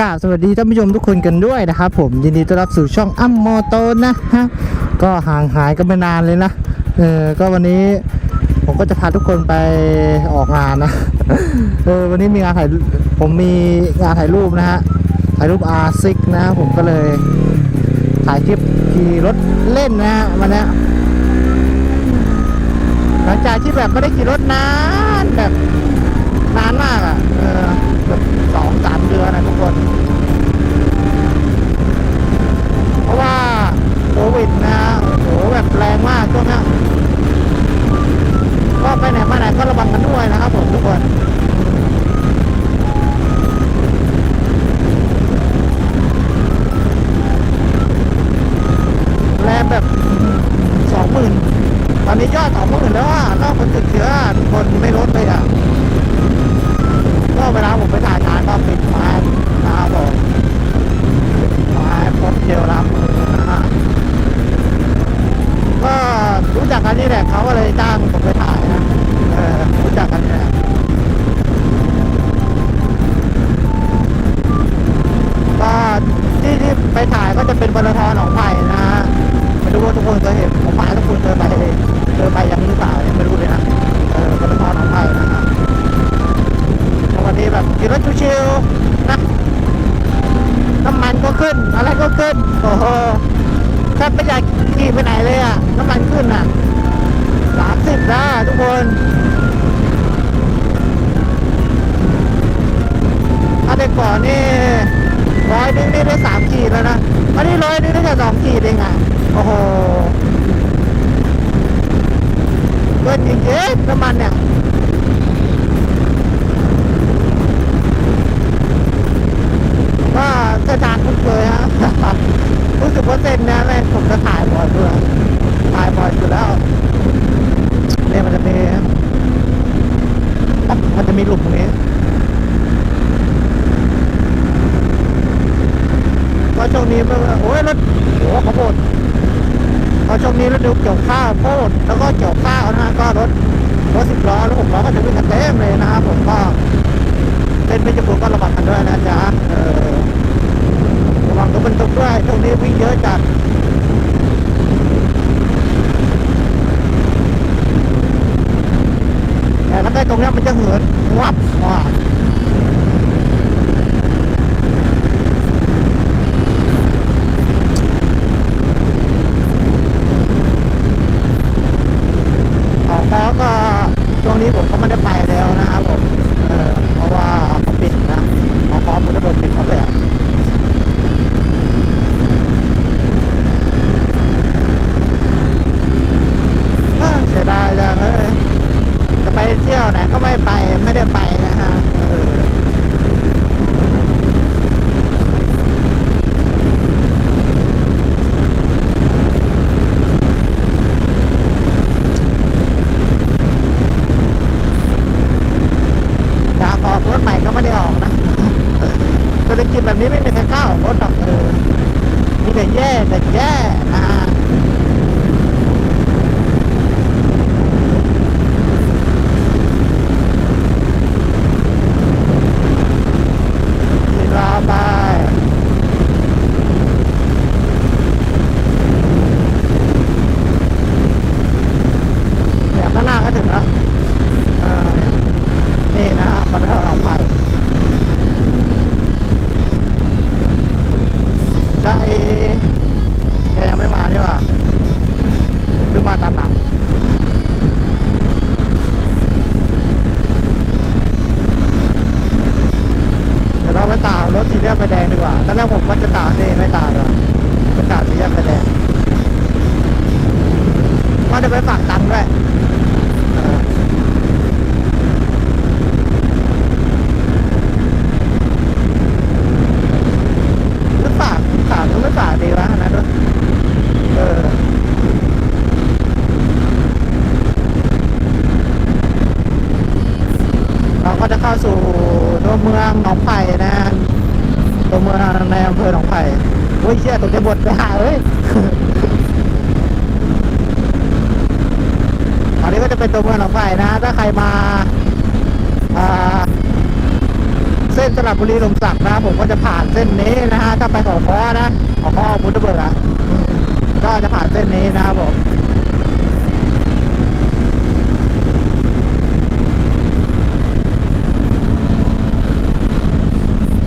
กราบสวัสดีท่านผู้ชมทุกคนกันด้วยนะครับผมยินดีต้อนรับสู่ช่องอัมโมโตนะฮะก็ห่างหายกันไปนานเลยนะเออก็วันนี้ผมก็จะพาทุกคนไปออกงานนะเออวันนี้มีงานถ่ายผมมีงานถ่ายรูปนะฮะถ่ายรูป R6 นะผมก็เลยถ่ายคลิปขี่รถเล่นนะฮะวันเนี้ยหลังจากที่แบบไม่ได้ขี่รถนานแบบนานมากอะเออ สองสามเดือนนะทุกคน เพราะว่าโควิดนะ ชิวๆนะน้ำมันก็ขึ้น อะไรก็ขึ้น โอ้โหแทบไม่อยากขี่ไปไหนเลยอะ น้ำมันขึ้นอะสามสิบนะทุกคนถ้าแต่ก่อนนี่ร้อยนึงนี่ได้สามขีดแล้วนะอันนี้ร้อยนึงได้แค่สองขีดเองอะ โอ้โหเกินจริงๆน้ำมันเนี่ย ก็เส้นทางคุ้นเคยฮะ รู้สึกว่าเส้นเนี้ยแม่งผมจะถ่ายบ่อยด้วยถ่ายบ่อยอยู่แล้วเนี่ยมันจะมีมันจะมีหลุมตรงนี้ก็ช่วงนี้มันโอ้ยรถโอ้ข้าวโพด พอช่วงนี้รถดูเกี่ยวข้าวโพดแล้วก็เกี่ยวข้าวนะก็รถรถสิบล้อรถหกล้อก็จะวิ่งกันเต็มเลยนะครับผมก็เป็นไม่จำเป็นก็ระวังกันด้วยนะจ๊ะเออระวังรถบรรทุกด้วยช่วงนี้วิ่งเยอะจัดแต่ถ้าได้ตรงนี้มันจะเหินวับว่าออกแล้วก็ช่วงนี้ผมก็ไม่ได้ไปแล้วนะครับผม เออเพราะว่าเขาปิดนะหมอพร้อมมันจะโดนปิดเขาเลยอะเออเสียดายจังเลยจะไปเที่ยวไหนก็ไม่ไปไม่ได้ไปนะฮะเอออยากออกรถใหม่ก็ไม่ได้ออกนะเศรษฐกิจแบบนี้ไม่มีใครกล้าออกรถหรอกเออมีแต่แย่แต่แย่นะฮะ สิลาไปเนี่ยข้างหน้าก็ถึงแล้วเออนี่นะมันเท่าเราไปได้แกยังไม่มาใช่ป่ะ หรือมาตามหลังเดี๋ยวเราไปต่ารถสีแยกไฟแดงดีกว่าตอนแรกผมว่าจะต่าเองไม่ต่าหรอกไปต่าสีแยกไฟแดงว่าจะไปฝากตังค์ด้วยเออหรือฝากฝากหรือไม่ฝากดีวะอันนะด้วยเออ เราก็จะเข้าสู่ตัวเมืองหนองไผ่นะตัวเมืองในอำเภอหนองไผ่โอ้ยเชี่ยตกใจบดไปหาเอ้ย อันนี้ก็จะเป็นตัวเมืองหนองไผ่นะ ถ้าใครมาอ่า เส้นสระบุรีลมศักดิ์นะผมก็จะผ่านเส้นนี้นะฮะถ้าไปของคอนะของคอบุตเบิร์ะก็จะผ่านเส้นนี้นะครับผม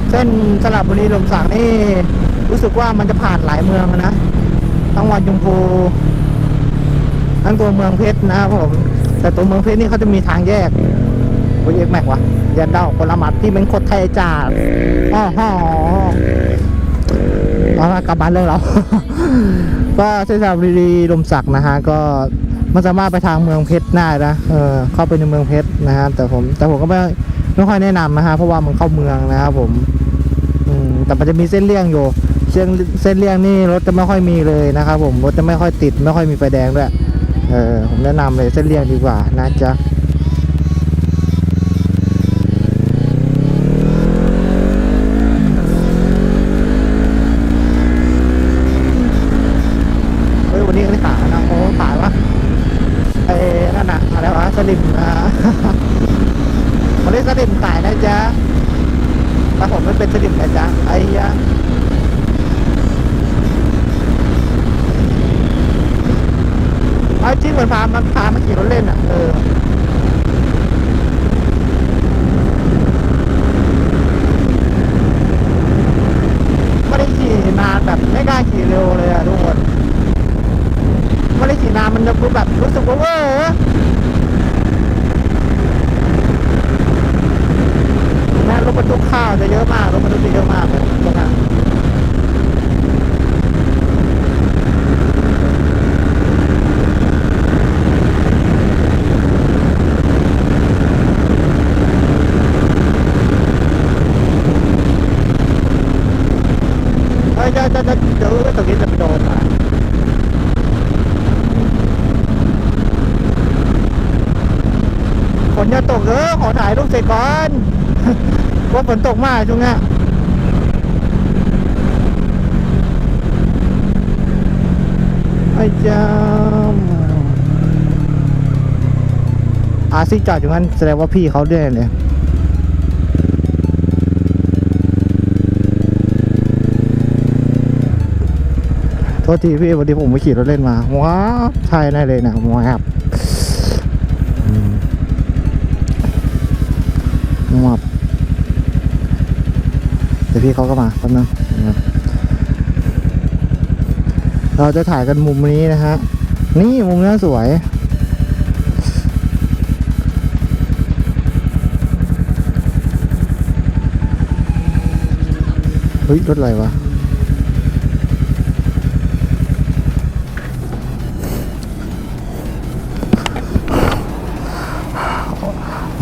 เส้นสระบุรีลมศักดิ์นี่รู้สึกว่ามันจะผ่านหลายเมืองนะทั้งวันยมพูทั้งตัวเมืองเพชรนะครับผม แต่ตัวเมืองเพชรนี่เขาจะมีทางแยก โอ้ยเอกแม็กวะยันเด้าคนละหมัดที่เป็นคนไทยจ้าอ้อฮ่อเอาละกลับบ้านเรื่องเรา ก็เส้นสระบุรีลมศักดิ์นะฮะ ก็มันสามารถไปทางเมืองเพชรได้นะ เออ เข้าไปในเมืองเพชรนะฮะ แต่ผม แต่ผมก็ไม่ ไม่ค่อยแนะนำนะฮะ เพราะว่ามันเข้าเมืองนะครับผม อืม แต่มันจะมีเส้นเลี่ยงอยู่ เส้นเส้นเลี่ยงนี่รถจะไม่ค่อยมีเลยนะครับผม รถจะไม่ค่อยติด ไม่ค่อยมีไฟแดงด้วย เออ ผมแนะนำเลยเส้นเลี่ยงดีกว่านะจ๊ะ ที่เหมือนพามันพามาขี่รถเล่นอะ เออไม่ได้ขี่นานแบบไม่กล้าขี่เร็วเลยอะทุกคนไม่ได้ขี่นานมันจะแบบรู้สึกว่าเว้อแม่รถบรรทุกข้าวจะเยอะมากรถบรรทุกจะเยอะมากเลยจะจะจะเดี๋ยวตรงนี้จะไปโดนอะฝ นจะตกเออขอถ่ายรูปเสร็จก่อนว่าฝนตกมากช่วงนี้ไอ้จ้าอาซิจอดอยู่งั้นแสดงว่าพี่เขาด้วยเนี่ยโทษทีพี่วันนี้ผมไปขี่รถเล่นมาว้าใช่แน่เลยนะว้าวอื ว้าวเดี๋ยวพี่เขาก็มาแป๊บนึงเราจะถ่ายกันมุมนี้นะฮะ นี่มุมนี้สวย เฮ้ยรถอะไรวะ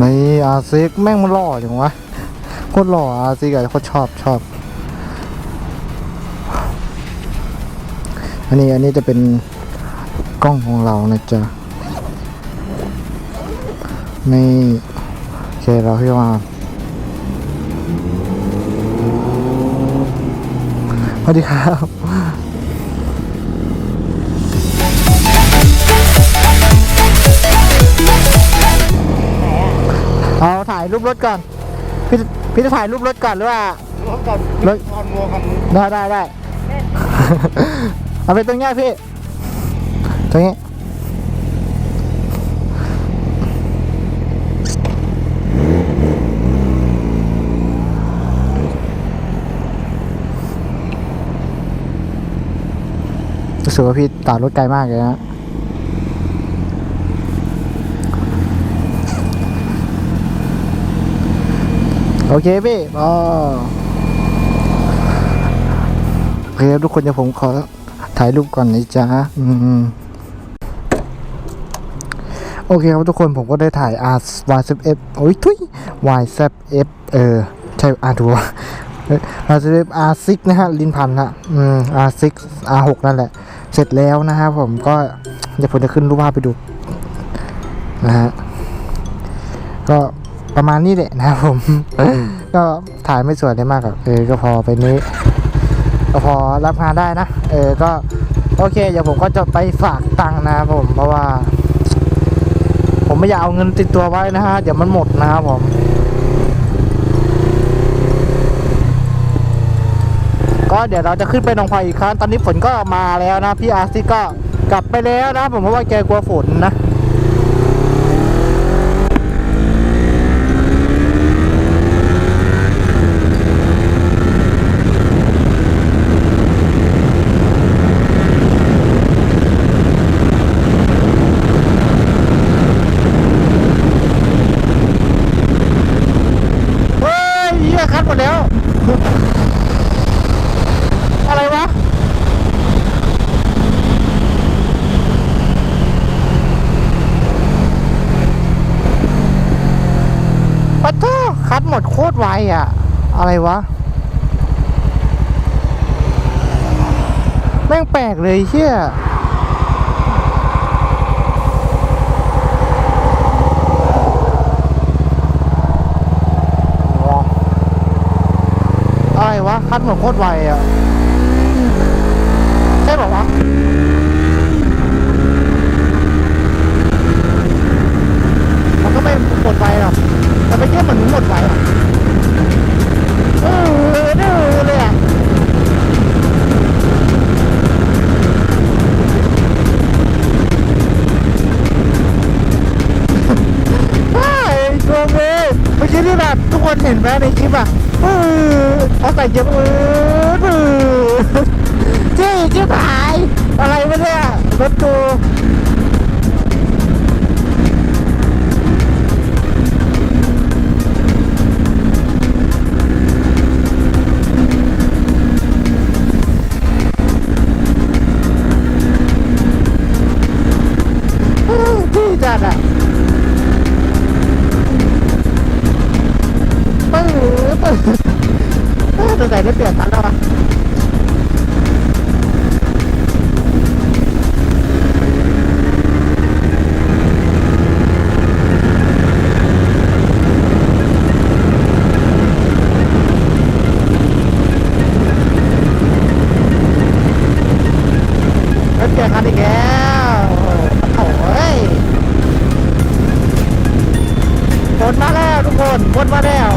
ในอาซิกแม่งมันหล่อจังวะโคตรหล่ออาซิกอะโคตรชอบชอบ อันนี้อันนี้จะเป็นกล้องของเรานะจ๊ะนี่โอเคเราพี่มาสวัสดีครับ รูปรถก่อน พี่พี่จะถ่ายรูปรถก่อนหรือว่า รถก่อนรถ คอนวัวคันได้ได้ได้ เอาไปตรงเนี้ยพี่ ตรงนี้ รู้สึกว่าพี่ต่อรถไกลมากเลยนะ โอเคพี่อ๋อโอเคครับทุกคนเดี๋ยวผมขอถ่ายรูปก่อนนะจ๊ะอืมโอเคครับทุกคนผมก็ได้ถ่าย R Y 1 F โอ้ยทุย Y Z F เออ ใช่ R ถูก R 1 F R 6นะฮะ ลินพันธ์ฮะอืม R 6 R 6นั่นแหละ เสร็จแล้วนะฮะผมก็เดี๋ยวผมจะขึ้นรูปภาพไปดู นะฮะ ก็ ประมาณนี้แหละนะครับผม ก็ถ่ายไม่สวยได้มากหรอกเออก็พอไปนี้ ก็พอรับงานได้นะ เออก็โอเค เดี๋ยวผมก็จะไปฝากตังค์นะครับผม เพราะว่า ผมไม่อยากเอาเงินติดตัวไว้นะฮะ เดี๋ยวมันหมดนะครับผมว่าเดี๋ยวเราจะขึ้นไปนองไผ่อีกครั้ง ตอนนี้ฝนก็มาแล้วนะ พี่อาร์ซี่ก็กลับไปแล้วนะ ผมเพราะว่าแกกลัวฝนนะ เฮ้ยเหี้ยคัดหมดแล้ว อะไรวะ ปะโท้ คัดหมดโคตรไวอะ อะไรวะ แม่งแปลกเลยเชี่ยอะไรวะ คัดหมดโคตรไวอะ ส่เยอะเออเออจี้จี้หาย อะไรวะเนี่ยรถกูจัดอะปื้อปื้อ ตัวไหนได้เปลี่ยนคันแล้ววะได้เปลี่ยนคันอีกแล้วโอ้ยฝนมาแล้วทุกคนฝนมาแล้ว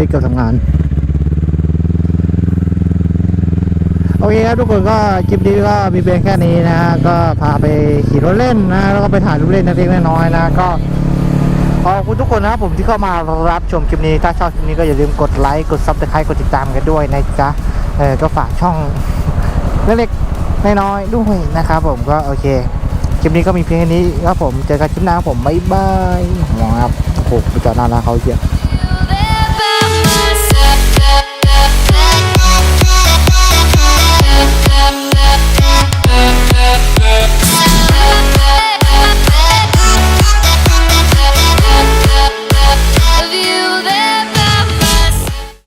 เอ็กกับทำงานโอเคครับทุกคนก็คลิปนี้ก็มีเพียงแค่นี้นะฮะก็พาไปขี่รถเล่นนะแล้วก็ไปถ่ายรูปเล่นเล็กน้อยนะก็ขอบคุณทุกคนนะครับผมที่เข้ามารับชมคลิปนี้ถ้าชอบคลิปนี้ก็อย่าลืมกดไลค์กดซับสไครต์กดติดตามกันด้วยนะจ๊ะเออก็ฝากช่องเล็กๆน้อยๆด้วยนะครับผมก็โอเคคลิปนี้ก็มีเพียงแค่นี้ครับผมเจอกันคลิปหน้าผมบ๊ายบายหมอครับโอ้โหไปจอดหน้าร้านเขาเยอะ